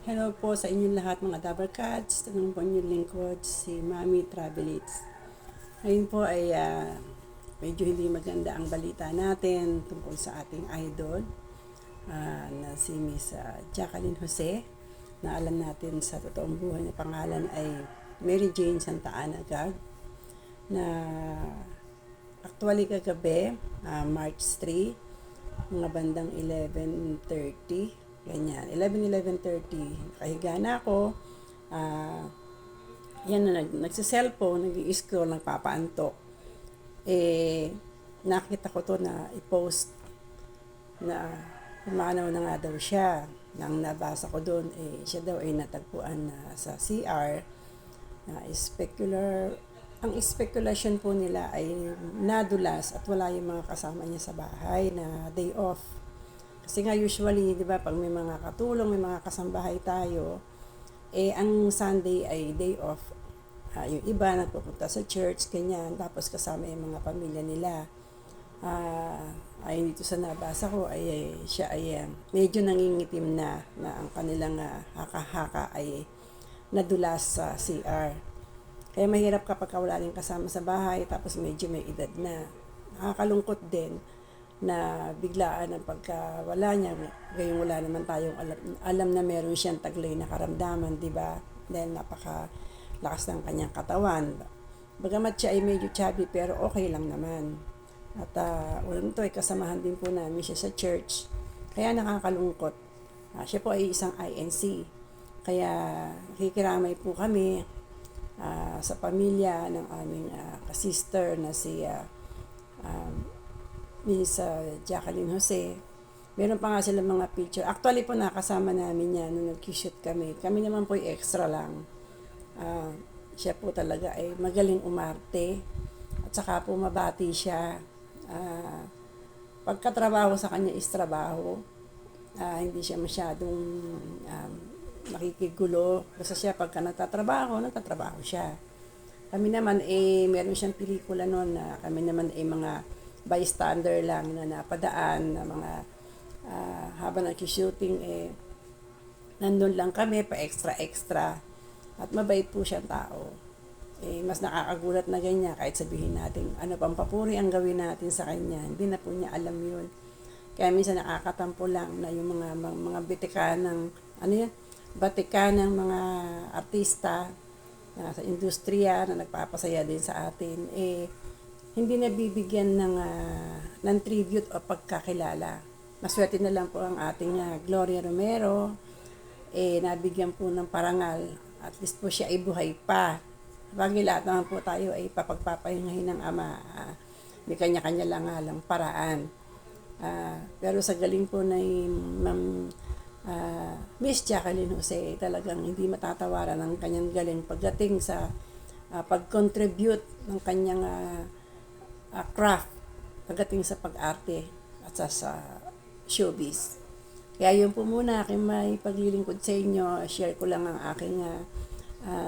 Hello po sa inyong lahat mga Dabber Cats. Naman po inyong lingkod, si Mami Travelates. Ngayon po ay ah, medyo hindi maganda ang balita natin tungkol sa ating idol ah, na si Miss ah, Jacqueline Jose na alam natin sa totoong buhay na pangalan ay Mary Jane Santa Ana Gag na actually kagabi, ah, March 3, mga bandang 11.30 ganyan, 11, 11.30 kahiga na ako. Ah yan na nag, nagsiselfone nag-i-scroll, nagpapaantok. Eh nakita ko to na i-post na pumanaw na nga daw siya. Nang nabasa ko doon eh siya daw ay natagpuan na sa CR na specular ang speculation po nila ay nadulas at wala yung mga kasama niya sa bahay na day off kasi nga usually, di ba, pag may mga katulong, may mga kasambahay tayo, eh, ang Sunday ay day off. Uh, yung iba nagpupunta sa church, ganyan, tapos kasama yung mga pamilya nila. Uh, ay dito sa nabasa ko, ay, ay siya ay uh, medyo nangingitim na, na ang kanilang uh, haka-haka ay nadulas sa CR. Kaya mahirap kapag wala rin kasama sa bahay, tapos medyo may edad na. Nakakalungkot din na biglaan ang pagkawala niya. Ngayon wala naman tayong alam, alam na meron siyang taglay na karamdaman, di ba? Dahil napaka lakas ng kanyang katawan. Bagamat siya ay medyo chubby pero okay lang naman. At uh, ulan to ay kasamahan din po namin siya sa church. Kaya nakakalungkot. Uh, siya po ay isang INC. Kaya kikiramay po kami uh, sa pamilya ng aming uh, kasister na si uh, Miss uh, Jacqueline Jose. Meron pa nga sila mga picture. Actually po nakasama namin yan nung nag-shoot kami. Kami naman po extra lang. Uh, siya po talaga ay magaling umarte. At saka po mabati siya. Uh, pagkatrabaho sa kanya is trabaho. Uh, hindi siya masyadong um, nakikigulo. Basta siya pagka nagtatrabaho, nagtatrabaho siya. Kami naman eh, meron siyang pelikula noon na kami naman eh mga bystander lang na napadaan na mga uh, habang nag-shooting eh nandun lang kami pa extra extra. At mabait po siyang tao. Eh mas nakakagulat na ganyan kahit sabihin natin ano pang papuri ang gawin natin sa kanya? Hindi na po niya alam yun. Kaya minsan nakakatampo lang na yung mga mga, mga bitika ng ano yan batika ng mga artista na sa industriya na nagpapasaya din sa atin. Eh hindi nabibigyan ng, uh, ng tribute o pagkakilala. Maswerte na lang po ang ating uh, Gloria Romero, eh, nabigyan po ng parangal. At least po siya ay buhay pa. Bagay lahat naman po tayo ay papagpapahingahin ng Ama. Uh, may kanya-kanya lang nga paraan. Uh, pero sa galing po na Ma'am uh, Miss Jacqueline Jose, talagang hindi matatawaran ang kanyang galing pagdating sa uh, pag-contribute ng kanyang uh, uh, craft pagdating sa pag-arte at sa, sa showbiz. Kaya yun po muna aking may paglilingkod sa inyo. Share ko lang ang aking uh,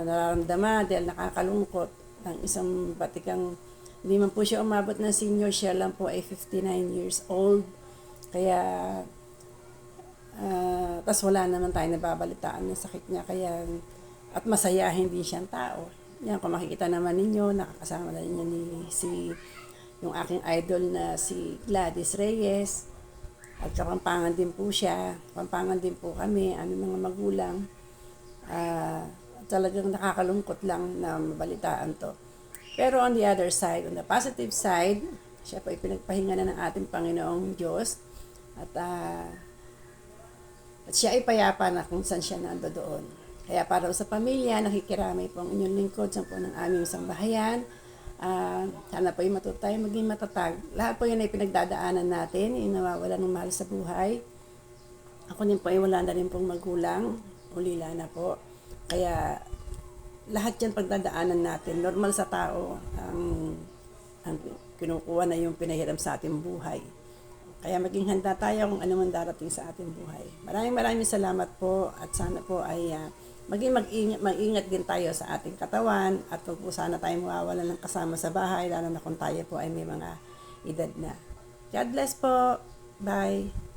nararamdaman dahil nakakalungkot ng isang batikang hindi man po siya umabot na senior, siya lang po ay 59 years old. Kaya, uh, tas wala naman tayo nababalitaan ng sakit niya. Kaya, at masayahin din siyang tao. Yan, kung makikita naman ninyo, nakakasama na ninyo ni si yung aking idol na si Gladys Reyes. At kapampangan din po siya. Kapampangan din po kami, aming mga magulang. Uh, talagang nakakalungkot lang na mabalitaan to. Pero on the other side, on the positive side, siya po ay pinagpahinga na ng ating Panginoong Diyos. At, uh, at siya ay payapa na kung saan siya nando doon. Kaya para sa pamilya, nakikiramay po ang inyong lingkod sa po ng aming sambahayan. Uh, sana po yung matuto tayo maging matatag. Lahat po yun ay pinagdadaanan natin, yung nawawala ng mahal sa buhay. Ako din po ay wala na rin pong magulang, ulila na po. Kaya lahat yan pagdadaanan natin, normal sa tao, ang, ang kinukuha na yung pinahiram sa ating buhay. Kaya maging handa tayo kung ano man darating sa ating buhay. Maraming maraming salamat po at sana po ay uh, maging mag-ingat, mag-ingat din tayo sa ating katawan at huwag po sana tayo mawawala ng kasama sa bahay lalo na kung tayo po ay may mga edad na. God bless po. Bye.